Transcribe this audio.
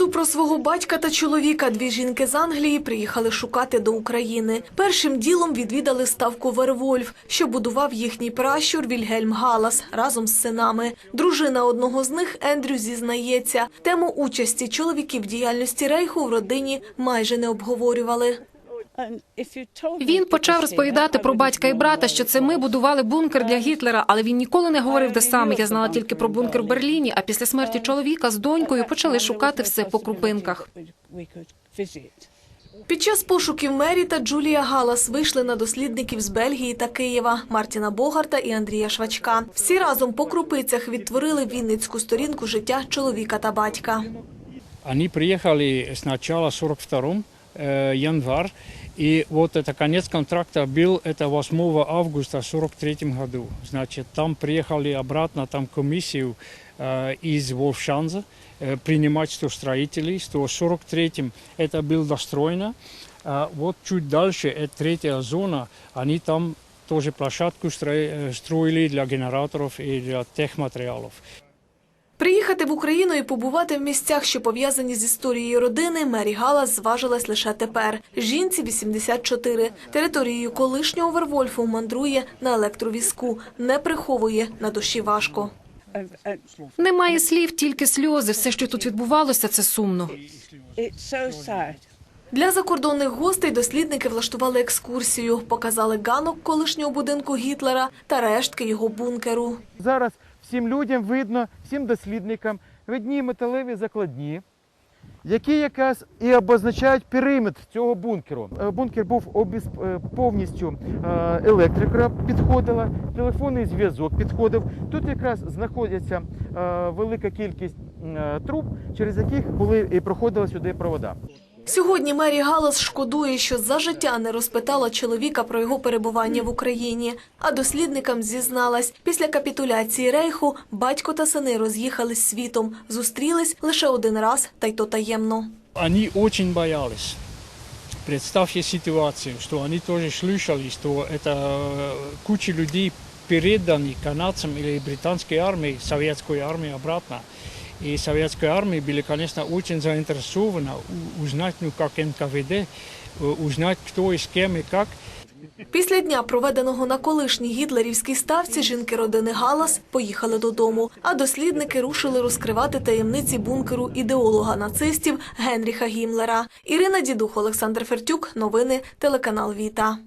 Правду про свого батька та чоловіка дві жінки з Англії приїхали шукати до України. Першим ділом відвідали ставку Вервольф, що будував їхній пращур Вільгельм Галас разом з синами. Дружина одного з них Ендрю зізнається, тему участі чоловіків діяльності рейху в родині майже не обговорювали. Він почав розповідати про батька і брата, що це ми будували бункер для Гітлера, але він ніколи не говорив, де саме. Я знала тільки про бункер в Берліні. А після смерті чоловіка з донькою почали шукати все по крупинках. Під час пошуків Мері та Джулія Галас вийшли на дослідників з Бельгії та Києва Мартіна Богарта і Андрія Швачка. Всі разом по крупицях відтворили вінницьку сторінку життя чоловіка та батька. Они приехали сначала 42 э, январь, и вот это конец контракта был это 8 августа 43 году. Значит, там приехали обратно, там комиссию э, из Волшанза э, принимать 100 строителей. 143 это было достроено. А вот чуть дальше, это третья зона, они там тоже площадку стро- э, строили для генераторов и для техматериалов. Приїхати в Україну і побувати в місцях, що пов'язані з історією родини, Мері Галас зважилась лише тепер. Жінці 84. Територією колишнього Вервольфу мандрує на електровізку. Не приховує, на душі важко. Немає слів, тільки сльози. Все, що тут відбувалося, це сумно. Для закордонних гостей дослідники влаштували екскурсію, показали ганок колишнього будинку Гітлера та рештки його бункеру. Зараз всім людям видно, всім дослідникам видні металеві закладні, які якраз і обозначають периметр цього бункеру. Е, Бункер був обіз... е, повністю е, електрика підходила, телефонний зв'язок підходив. Тут якраз знаходиться велика кількість труб, через яких були і проходили сюди провода. Сьогодні Мері Галас шкодує, що за життя не розпитала чоловіка про його перебування в Україні. А дослідникам зізналась, після капітуляції рейху батько та сини роз'їхались світом, зустрілись лише один раз, та й то таємно. Они очень боялись. Представьте ситуацию, что они тоже слышали, что это э, куча людей переданы канадцам или британской армии, советской армии обратно. И советская армия были, конечно, очень заинтересованы у- узнать, ну, как НКВД, э, узнать, кто и с кем и как. Після дня, проведеного на колишній гітлерівській ставці, жінки родини Галас поїхали додому, а дослідники рушили розкривати таємниці бункеру ідеолога нацистів Генріха Гімлера. Ірина Дідух, Олександр Фертюк. Новини телеканал Віта.